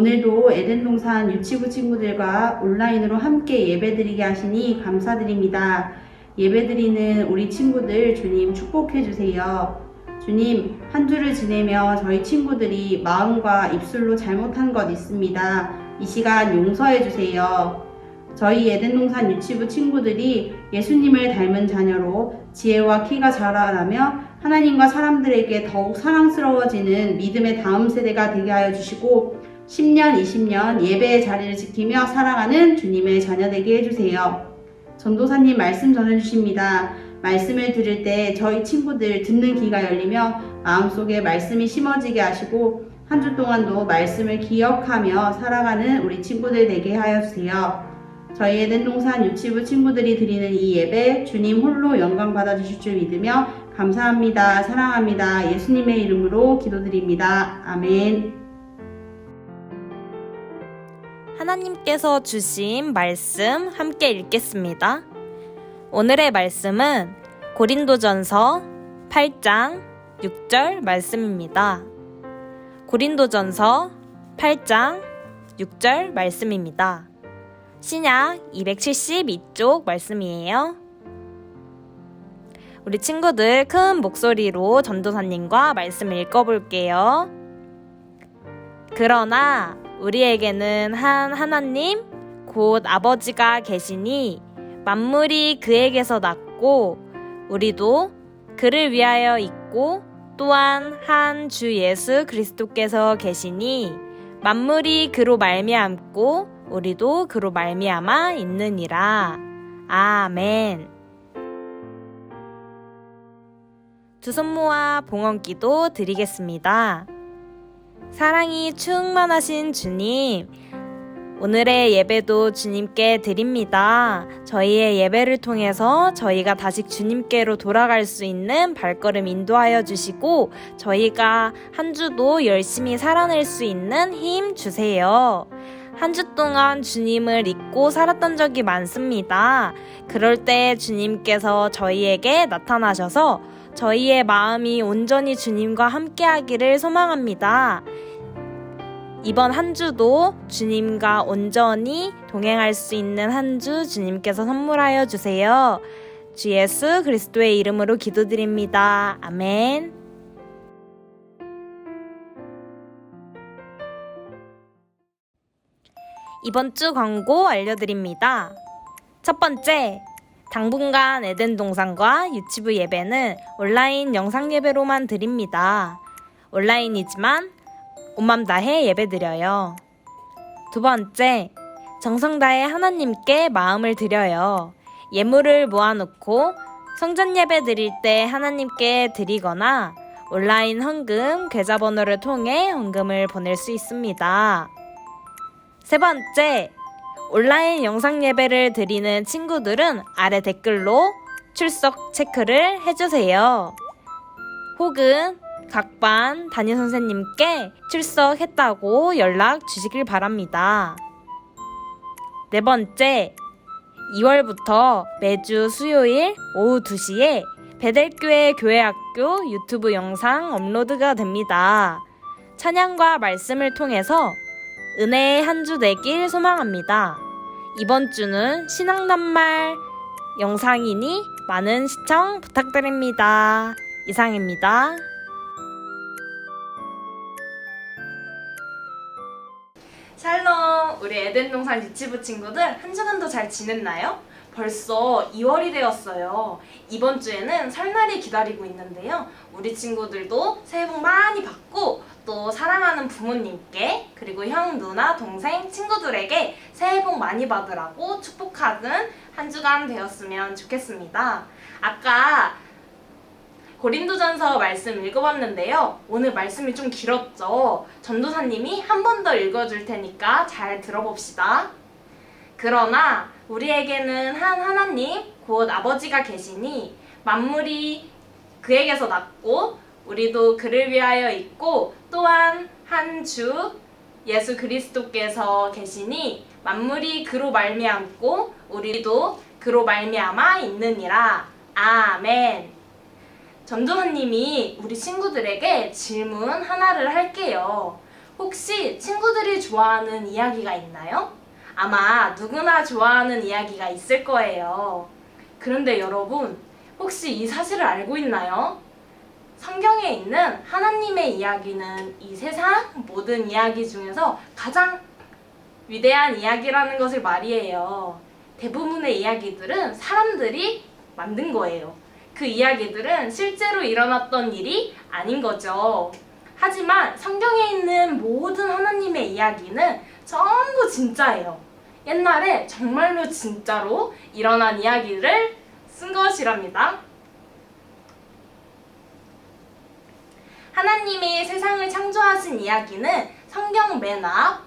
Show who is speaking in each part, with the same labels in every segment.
Speaker 1: 오늘도 에덴 동산 유치부 친구들과 온라인으로 함께 예배드리게 하시니 감사드립니다. 예배드리는 우리 친구들 주님 축복해 주세요. 주님, 한 주를 지내며 저희 친구들이 마음과 입술로 잘못한 것 있습니다. 이 시간 용서해 주세요. 저희 에덴 동산 유치부 친구들이 예수님을 닮은 자녀로 지혜와 키가 자라나며 하나님과 사람들에게 더욱 사랑스러워지는 믿음의 다음 세대가 되게 하여 주시고 10년, 20년 예배의 자리를 지키며 살아가는 주님의 자녀 되게 해주세요. 전도사님 말씀 전해주십니다. 말씀을 들을 때 저희 친구들 듣는 귀가 열리며 마음속에 말씀이 심어지게 하시고 한 주 동안도 말씀을 기억하며 살아가는 우리 친구들 되게 하여 주세요. 저희 에덴동산 유치부 친구들이 드리는 이 예배 주님 홀로 영광 받아주실 줄 믿으며 감사합니다. 사랑합니다. 예수님의 이름으로 기도드립니다. 아멘.
Speaker 2: 하나님께서 주신 말씀 함께 읽겠습니다. 오늘의 말씀은 고린도전서 8장 6절 말씀입니다. 고린도전서 8장 6절 말씀입니다. 신약 272쪽 말씀이에요. 우리 친구들 큰 목소리로 전도사님과 말씀 읽어볼게요. 그러나 우리에게는 한 하나님, 곧 아버지가 계시니 만물이 그에게서 났고 우리도 그를 위하여 있고 또한 한 주 예수 그리스도께서 계시니 만물이 그로 말미암고 우리도 그로 말미암아 있느니라. 아멘. 두 손 모아 봉헌기도 드리겠습니다. 사랑이 충만하신 주님, 오늘의 예배도 주님께 드립니다. 저희의 예배를 통해서 저희가 다시 주님께로 돌아갈 수 있는 발걸음 인도하여 주시고, 저희가 한 주도 열심히 살아낼 수 있는 힘 주세요. 한 주 동안 주님을 잊고 살았던 적이 많습니다. 그럴 때 주님께서 저희에게 나타나셔서 저희의 마음이 온전히 주님과 함께하기를 소망합니다. 이번 한 주도 주님과 온전히 동행할 수 있는 한 주 주님께서 선물하여 주세요. 주 예수 그리스도의 이름으로 기도드립니다. 아멘. 이번 주 광고 알려드립니다. 첫 번째, 당분간 에덴 동산과 유치부 예배는 온라인 영상 예배로만 드립니다. 온라인이지만 온맘 다해 예배드려요. 두 번째, 정성 다해 하나님께 마음을 드려요. 예물을 모아놓고 성전 예배 드릴 때 하나님께 드리거나 온라인 헌금 계좌번호를 통해 헌금을 보낼 수 있습니다. 세 번째, 온라인 영상 예배를 드리는 친구들은 아래 댓글로 출석 체크를 해주세요. 혹은 각반 담임 선생님께 출석했다고 연락 주시길 바랍니다. 네 번째, 2월부터 매주 수요일 오후 2시에 베델교회 교회학교 유튜브 영상 업로드가 됩니다. 찬양과 말씀을 통해서 은혜의 한 주 되길 소망합니다. 이번 주는 신앙낱말 영상이니 많은 시청 부탁드립니다. 이상입니다.
Speaker 3: 샬롬! 우리 에덴동산 유치부 친구들 한 주간도 잘 지냈나요? 벌써 2월이 되었어요. 이번 주에는 설날이 기다리고 있는데요. 우리 친구들도 새해 복 많이 받고 또 사랑하는 부모님께 그리고 형, 누나, 동생, 친구들에게 새해 복 많이 받으라고 축복하는 한 주간 되었으면 좋겠습니다. 아까 고린도전서 말씀 읽어봤는데요. 오늘 말씀이 좀 길었죠. 전도사님이 한 번 더 읽어줄 테니까 잘 들어봅시다. 그러나 우리에게는 한 하나님, 곧 아버지가 계시니 만물이 그에게서 났고 우리도 그를 위하여 있고 또한 한 주 예수 그리스도께서 계시니 만물이 그로 말미암고 우리도 그로 말미암아 있느니라. 아멘. 전도사님이 우리 친구들에게 질문 하나를 할게요.
Speaker 2: 혹시 친구들이 좋아하는 이야기가 있나요? 아마 누구나 좋아하는 이야기가 있을 거예요. 그런데 여러분, 혹시 이 사실을 알고 있나요? 성경에 있는 하나님의 이야기는 이 세상 모든 이야기 중에서 가장 위대한 이야기라는 것을 말이에요. 대부분의 이야기들은 사람들이 만든 거예요. 그 이야기들은 실제로 일어났던 일이 아닌 거죠. 하지만 성경에 있는 모든 하나님의 이야기는 전부 진짜예요. 옛날에 정말로 진짜로 일어난 이야기를 쓴 것이랍니다. 하나님이 세상을 창조하신 이야기는 성경 맨 앞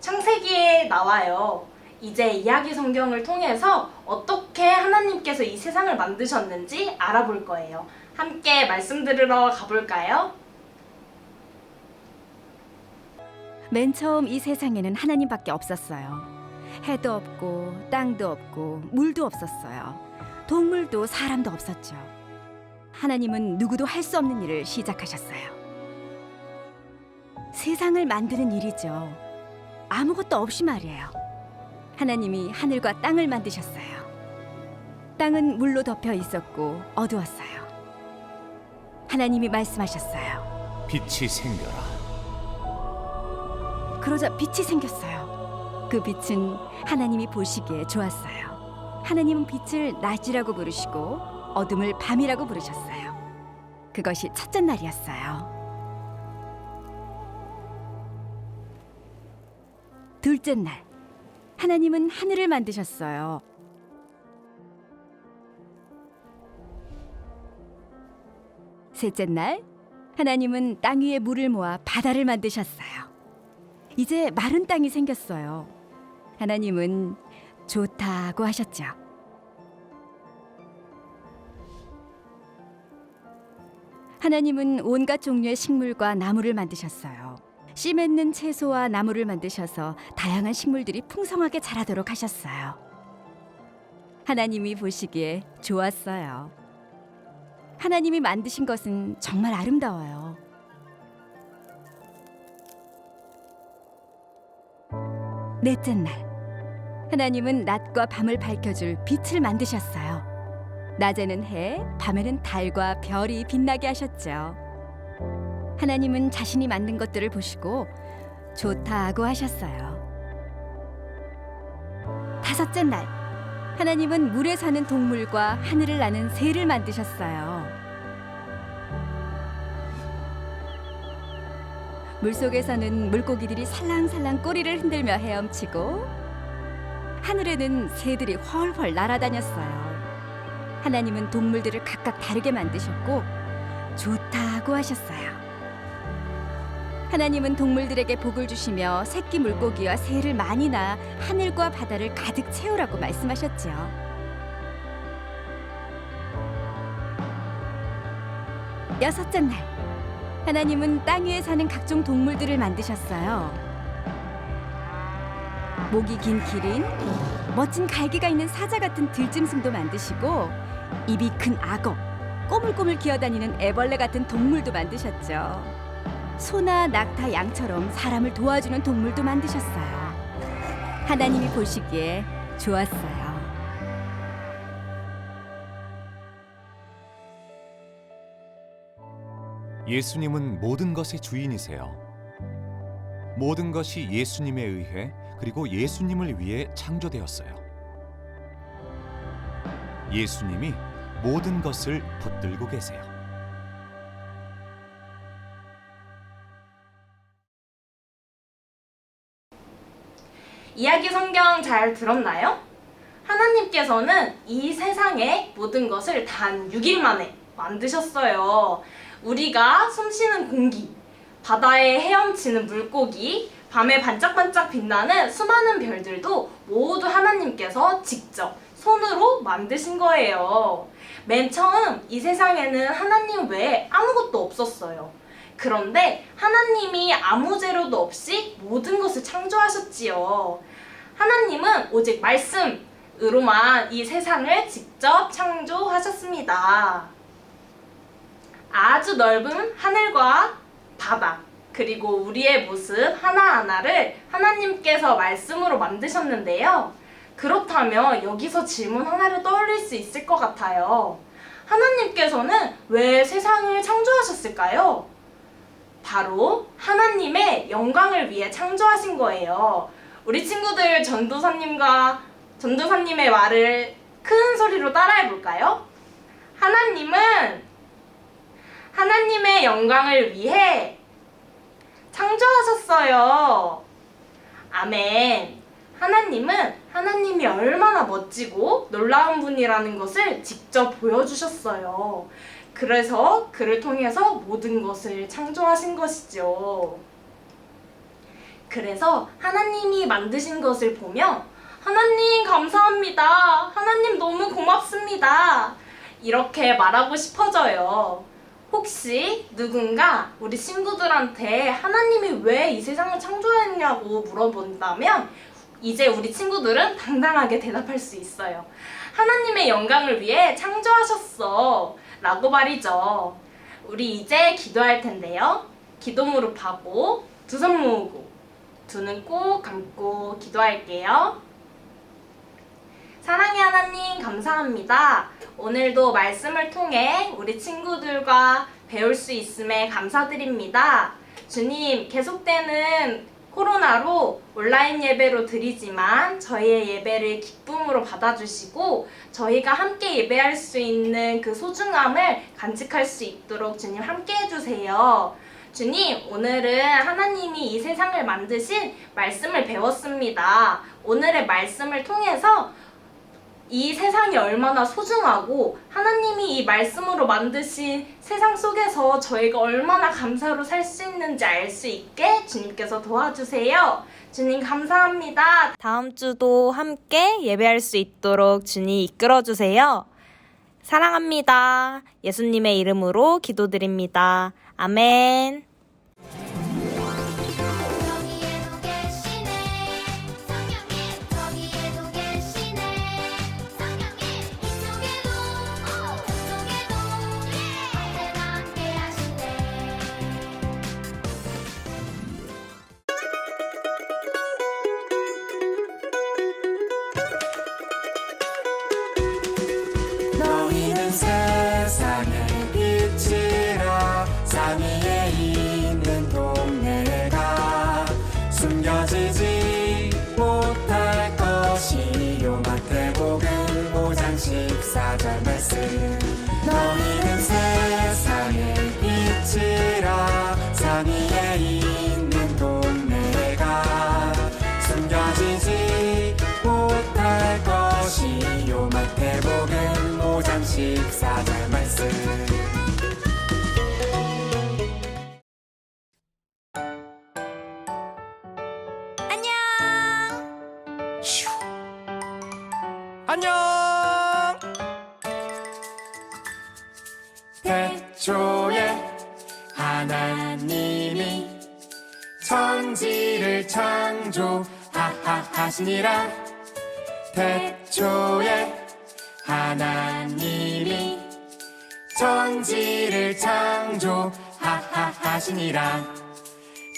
Speaker 2: 창세기에 나와요. 이제 이야기 성경을 통해서 어떻게 하나님께서 이 세상을 만드셨는지 알아볼 거예요. 함께 말씀 들으러 가볼까요?
Speaker 4: 맨 처음 이 세상에는 하나님밖에 없었어요. 해도 없고 땅도 없고 물도 없었어요. 동물도 사람도 없었죠. 하나님은 누구도 할 수 없는 일을 시작하셨어요. 세상을 만드는 일이죠. 아무것도 없이 말이에요. 하나님이 하늘과 땅을 만드셨어요. 땅은 물로 덮여 있었고 어두웠어요. 하나님이 말씀하셨어요.
Speaker 5: 빛이 생겨라.
Speaker 4: 그러자 빛이 생겼어요. 그 빛은 하나님이 보시기에 좋았어요. 하나님은 빛을 낮이라고 부르시고 어둠을 밤이라고 부르셨어요. 그것이 첫째 날이었어요. 둘째 날, 하나님은 하늘을 만드셨어요. 셋째 날, 하나님은 땅 위에 물을 모아 바다를 만드셨어요. 이제 마른 땅이 생겼어요. 하나님은 좋다고 하셨죠. 하나님은 온갖 종류의 식물과 나무를 만드셨어요. 씨 맺는 채소와 나무를 만드셔서 다양한 식물들이 풍성하게 자라도록 하셨어요. 하나님이 보시기에 좋았어요. 하나님이 만드신 것은 정말 아름다워요. 넷째 날, 하나님은 낮과 밤을 밝혀줄 빛을 만드셨어요. 낮에는 해, 밤에는 달과 별이 빛나게 하셨죠. 하나님은 자신이 만든 것들을 보시고 좋다고 하셨어요. 다섯째 날, 하나님은 물에 사는 동물과 하늘을 나는 새를 만드셨어요. 물속에서는 물고기들이 살랑살랑 꼬리를 흔들며 헤엄치고 하늘에는 새들이 훨훨 날아다녔어요. 하나님은 동물들을 각각 다르게 만드셨고 좋다고 하셨어요. 하나님은 동물들에게 복을 주시며 새끼 물고기와 새를 많이 낳아 하늘과 바다를 가득 채우라고 말씀하셨지요. 여섯째 날, 하나님은 땅 위에 사는 각종 동물들을 만드셨어요. 목이 긴 기린, 멋진 갈기가 있는 사자 같은 들짐승도 만드시고 입이 큰 악어, 꼬물꼬물 기어다니는 애벌레 같은 동물도 만드셨죠. 소나 낙타, 양처럼 사람을 도와주는 동물도 만드셨어요. 하나님이 보시기에 좋았어요.
Speaker 5: 예수님은 모든 것의 주인이세요. 모든 것이 예수님에 의해 그리고 예수님을 위해 창조되었어요. 예수님이 모든 것을 붙들고 계세요.
Speaker 2: 이야기 성경 잘 들었나요? 하나님께서는 이 세상의 모든 것을 단 6일 만에 만드셨어요. 우리가 숨 쉬는 공기, 바다에 헤엄치는 물고기, 밤에 반짝반짝 빛나는 수많은 별들도 모두 하나님께서 직접 손으로 만드신 거예요. 맨 처음 이 세상에는 하나님 외에 아무것도 없었어요. 그런데 하나님이 아무 재료도 없이 모든 것을 창조하셨지요. 하나님은 오직 말씀으로만 이 세상을 직접 창조하셨습니다. 아주 넓은 하늘과 바다, 그리고 우리의 모습 하나하나를 하나님께서 말씀으로 만드셨는데요. 그렇다면 여기서 질문 하나를 떠올릴 수 있을 것 같아요. 하나님께서는 왜 세상을 창조하셨을까요? 바로 하나님의 영광을 위해 창조하신 거예요. 우리 친구들 전도사님과 전도사님의 말을 큰 소리로 따라해 볼까요? 하나님은 하나님의 영광을 위해 창조하셨어요. 아멘. 하나님은 하나님이 얼마나 멋지고 놀라운 분이라는 것을 직접 보여주셨어요. 그래서 그를 통해서 모든 것을 창조하신 것이죠. 그래서 하나님이 만드신 것을 보며 하나님 감사합니다. 하나님 너무 고맙습니다. 이렇게 말하고 싶어져요. 혹시 누군가 우리 친구들한테 하나님이 왜 이 세상을 창조했냐고 물어본다면 이제 우리 친구들은 당당하게 대답할 수 있어요. 하나님의 영광을 위해 창조하셨어. 라고 말이죠. 우리 이제 기도할 텐데요. 기도 무릎하고 두 손 모으고 두 눈 꼭 감고 기도할게요. 사랑의 하나님 감사합니다. 오늘도 말씀을 통해 우리 친구들과 배울 수 있음에 감사드립니다. 주님, 계속되는 코로나로 온라인 예배로 드리지만 저희의 예배를 기쁨으로 받아주시고 저희가 함께 예배할 수 있는 그 소중함을 간직할 수 있도록 주님 함께 해주세요. 주님, 오늘은 하나님이 이 세상을 만드신 말씀을 배웠습니다. 오늘의 말씀을 통해서 이 세상이 얼마나 소중하고 하나님이 이 말씀으로 만드신 세상 속에서 저희가 얼마나 감사로 살 수 있는지 알 수 있게 주님께서 도와주세요. 주님 감사합니다.
Speaker 6: 다음 주도 함께 예배할 수 있도록 주님 이끌어 주세요. 사랑합니다. 예수님의 이름으로 기도드립니다. 아멘.
Speaker 7: 안녕. 태초에 하나님이 천지를 창조하시니라. 태초에 하나님이 천지를 창조하시니라.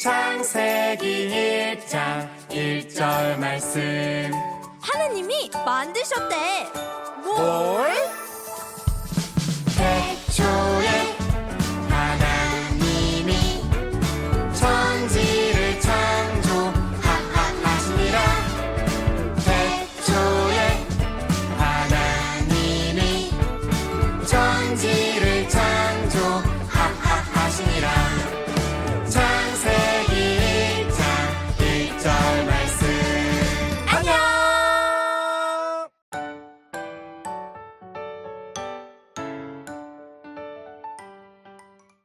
Speaker 7: 창세기 1장 1절 말씀
Speaker 8: 하나님이 만드셨대
Speaker 7: 뭘?